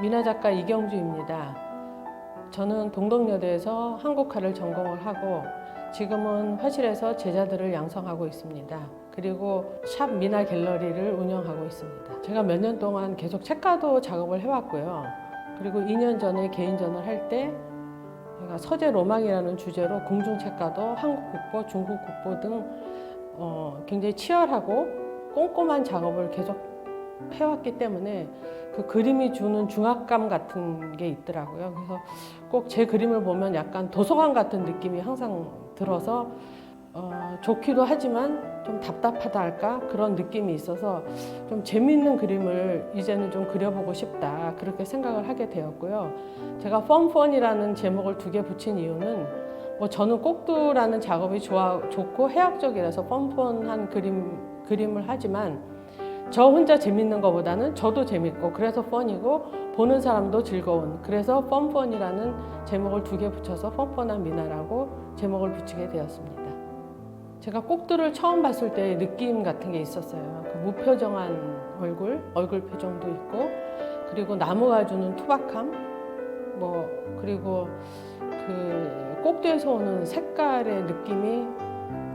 미나 작가 이경주입니다. 저는 동덕여대에서 한국화를 전공을 하고 지금은 화실에서 제자들을 양성하고 있습니다. 그리고 샵 미나 갤러리를 운영하고 있습니다. 제가 몇 년 동안 계속 책가도 작업을 해왔고요. 그리고 2년 전에 개인전을 할 때 제가 서재 로망이라는 주제로 공중책가도 한국 국보, 중국 국보 등 어, 굉장히 치열하고 꼼꼼한 작업을 계속 해왔기 때문에 그 그림이 주는 중압감 같은 게 있더라고요. 그래서 꼭 제 그림을 보면 약간 도서관 같은 느낌이 항상 들어서 어, 좋기도 하지만 좀 답답하다 할까 그런 느낌이 있어서 좀 재미있는 그림을 이제는 좀 그려보고 싶다 그렇게 생각을 하게 되었고요. 제가 펀펀이라는 제목을 두 개 붙인 이유는 뭐 저는 꼭두라는 작업이 좋아 좋고 해학적이라서 펀펀한 그림 그림을 하지만 저 혼자 재밌는 것보다는 저도 재밌고 그래서 펀이고 보는 사람도 즐거운 그래서 펀펀이라는 제목을 두 개 붙여서 펀펀한 미나라고 제목을 붙이게 되었습니다. 제가 꼭두를 처음 봤을 때 느낌 같은 게 있었어요. 그 무표정한 얼굴, 얼굴 표정도 있고 그리고 나무가 주는 투박함, 뭐 그리고 그 꼭두에서 오는 색깔의 느낌이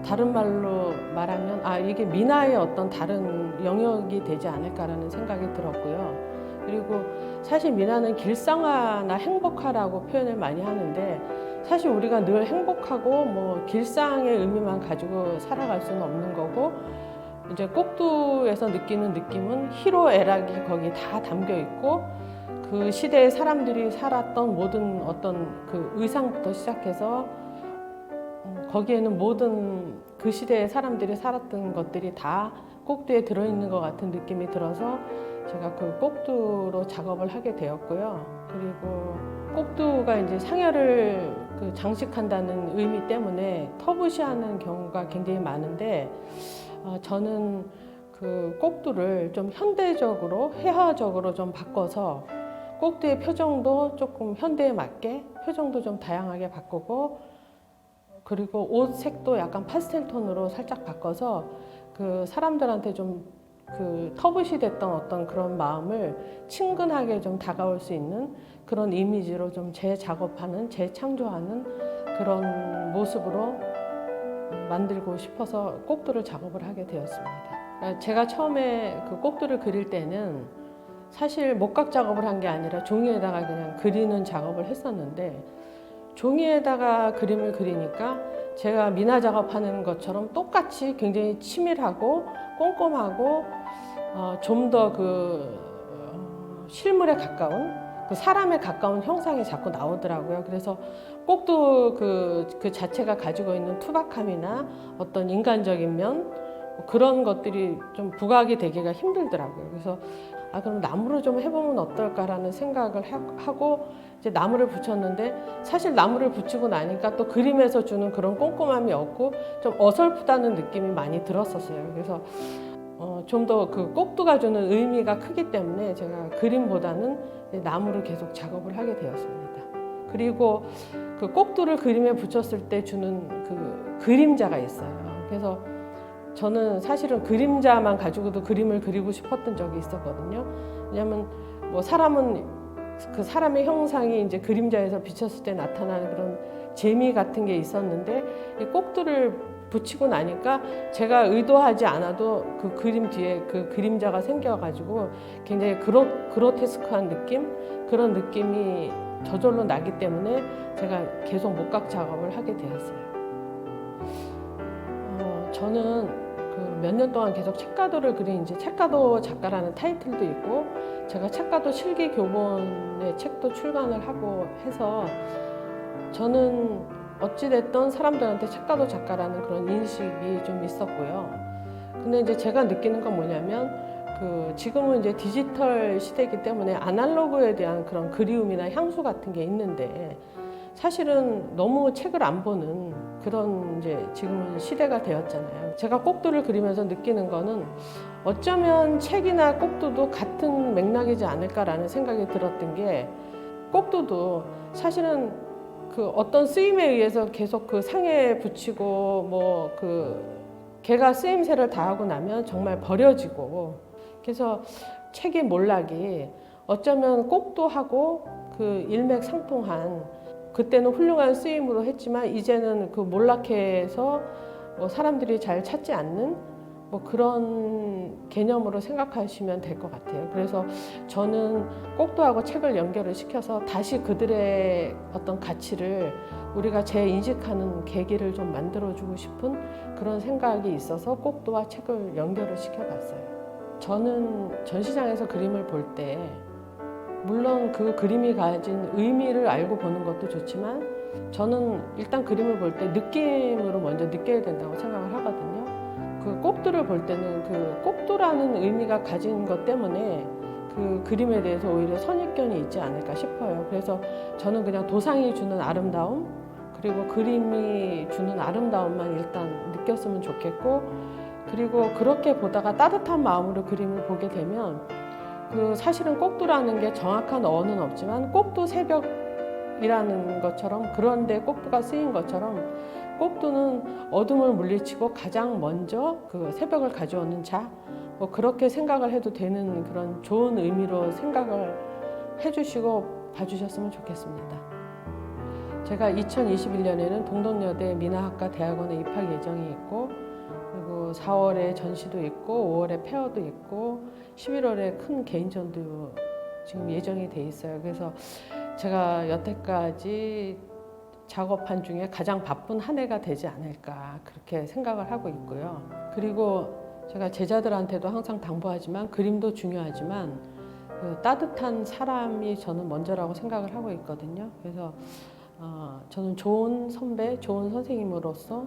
다른 말로 말하면 아 이게 미나의 어떤 다른 영역이 되지 않을까라는 생각이 들었고요. 그리고 사실 미나는 길상화나 행복하라고 표현을 많이 하는데 사실 우리가 늘 행복하고 뭐 길상의 의미만 가지고 살아갈 수는 없는 거고 이제 꼭두에서 느끼는 느낌은 희로애락이 거기 다 담겨 있고 그 시대의 사람들이 살았던 모든 어떤 그 의상부터 시작해서 음, 거기에는 모든 그 시대의 사람들이 살았던 것들이 다 꼭두에 들어있는 것 같은 느낌이 들어서 제가 그 꼭두로 작업을 하게 되었고요. 그리고 꼭두가 이제 상여를 그 장식한다는 의미 때문에 터부시하는 경우가 굉장히 많은데 어, 저는 그 꼭두를 좀 현대적으로 회화적으로 좀 바꿔서 꼭두의 표정도 조금 현대에 맞게 표정도 좀 다양하게 바꾸고 그리고 옷 색도 약간 파스텔 톤으로 살짝 바꿔서 그 사람들한테 좀 그 터부시 됐던 어떤 그런 마음을 친근하게 좀 다가올 수 있는 그런 이미지로 좀 재작업하는 재창조하는 그런 모습으로 만들고 싶어서 꼭두를 작업을 하게 되었습니다. 제가 처음에 그 꼭두를 그릴 때는 사실 목각 작업을 한 게 아니라 종이에다가 그냥 그리는 작업을 했었는데 종이에다가 그림을 그리니까 제가 미나 작업하는 것처럼 똑같이 굉장히 치밀하고 꼼꼼하고 어, 좀 더 그 실물에 가까운 그 사람에 가까운 형상이 자꾸 나오더라고요. 그래서 꼭두 그, 그 자체가 가지고 있는 투박함이나 어떤 인간적인 면뭐 그런 것들이 좀 부각이 되기가 힘들더라고요. 그래서 아 그럼 나무를 좀 해보면 어떨까라는 생각을 하- 하고 이제 나무를 붙였는데 사실 나무를 붙이고 나니까 또 그림에서 주는 그런 꼼꼼함이 없고 좀 어설프다는 느낌이 많이 들었었어요. 그래서 어, 좀 더 그 꼭두가 주는 의미가 크기 때문에 제가 그림보다는 나무를 계속 작업을 하게 되었습니다. 그리고 그 꼭두를 그림에 붙였을 때 주는 그 그림자가 있어요. 그래서 저는 사실은 그림자만 가지고도 그림을 그리고 싶었던 적이 있었거든요. 왜냐하면 뭐 사람은 그 사람의 형상이 이제 그림자에서 비쳤을 때 나타나는 그런 재미 같은 게 있었는데 이 꼭두를 붙이고 나니까 제가 의도하지 않아도 그 그림 뒤에 그 그림자가 생겨가지고 굉장히 그로, 그로테스크한 느낌 그런 느낌이 저절로 나기 때문에 제가 계속 목각 작업을 하게 되었어요. 어, 저는 그 몇 년 동안 계속 책가도를 그린 이제 책가도 작가라는 타이틀도 있고 제가 책가도 실기 교본의 책도 출간을 하고 해서 저는 어찌됐던 사람들한테 책가도 작가라는 그런 인식이 좀 있었고요. 근데 이제 제가 느끼는 건 뭐냐면 그 지금은 이제 디지털 시대이기 때문에 아날로그에 대한 그런 그리움이나 향수 같은 게 있는데 사실은 너무 책을 안 보는 그런 이제 지금은 시대가 되었잖아요. 제가 꼭두를 그리면서 느끼는 거는 어쩌면 책이나 꼭두도 같은 맥락이지 않을까라는 생각이 들었던 게 꼭두도 사실은 그 어떤 쓰임에 의해서 계속 그 상에 붙이고 뭐그 걔가 쓰임새를 다하고 나면 정말 버려지고 그래서 책의 몰락이 어쩌면 꼭도 하고 그 일맥상통한 그때는 훌륭한 쓰임으로 했지만 이제는 그 몰락해서 뭐 사람들이 잘 찾지 않는 뭐 그런 개념으로 생각하시면 될 것 같아요. 그래서 저는 꼭도하고 책을 연결을 시켜서 다시 그들의 어떤 가치를 우리가 재인식하는 계기를 좀 만들어주고 싶은 그런 생각이 있어서 꼭도와 책을 연결을 시켜봤어요. 저는 전시장에서 그림을 볼때 물론 그 그림이 가진 의미를 알고 보는 것도 좋지만 저는 일단 그림을 볼 때 느낌으로 먼저 느껴야 된다고 생각을 하거든요. 그 꼭두를 볼 때는 그 꼭두라는 의미가 가진 것 때문에 그 그림에 대해서 오히려 선입견이 있지 않을까 싶어요. 그래서 저는 그냥 도상이 주는 아름다움 그리고 그림이 주는 아름다움만 일단 느꼈으면 좋겠고 그리고 그렇게 보다가 따뜻한 마음으로 그림을 보게 되면 그 사실은 꼭두라는 게 정확한 어는 없지만 꼭두 새벽이라는 것처럼 그런데 꼭두가 쓰인 것처럼 꼭두는 어둠을 물리치고 가장 먼저 그 새벽을 가져오는 자, 뭐 그렇게 생각을 해도 되는 그런 좋은 의미로 생각을 해주시고 봐주셨으면 좋겠습니다. 제가 2021년에는 동덕여대 민화학과 대학원에 입학 예정이 있고 그리고 4월에 전시도 있고 5월에 페어도 있고 11월에 큰 개인전도 지금 예정이 돼 있어요. 그래서 제가 여태까지 작업한 중에 가장 바쁜 한 해가 되지 않을까 그렇게 생각을 하고 있고요. 그리고 제가 제자들한테도 항상 당부하지만 그림도 중요하지만 그 따뜻한 사람이 저는 먼저라고 생각을 하고 있거든요. 그래서 어, 저는 좋은 선배, 좋은 선생님으로서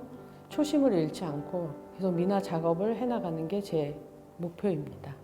초심을 잃지 않고 계속 미나 작업을 해나가는 게 제 목표입니다.